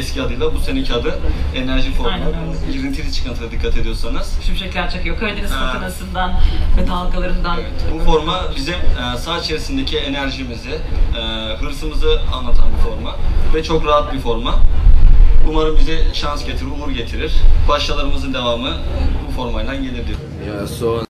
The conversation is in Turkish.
eski adıyla bu seneki adı enerji formu. Aynen. Girintili çıkıntıya dikkat ediyorsanız. Şimşekler çakıyor. Karadeniz fırtınasından ve dalgalarından. Evet, bu forma bizim e, saat içerisindeki enerjimizi, e, hırsımızı anlatan bir forma ve çok rahat bir forma. Umarım bize şans getirir, uğur getirir. Başarılarımızın devamı bu formayla gelir diyorum. Yeah, so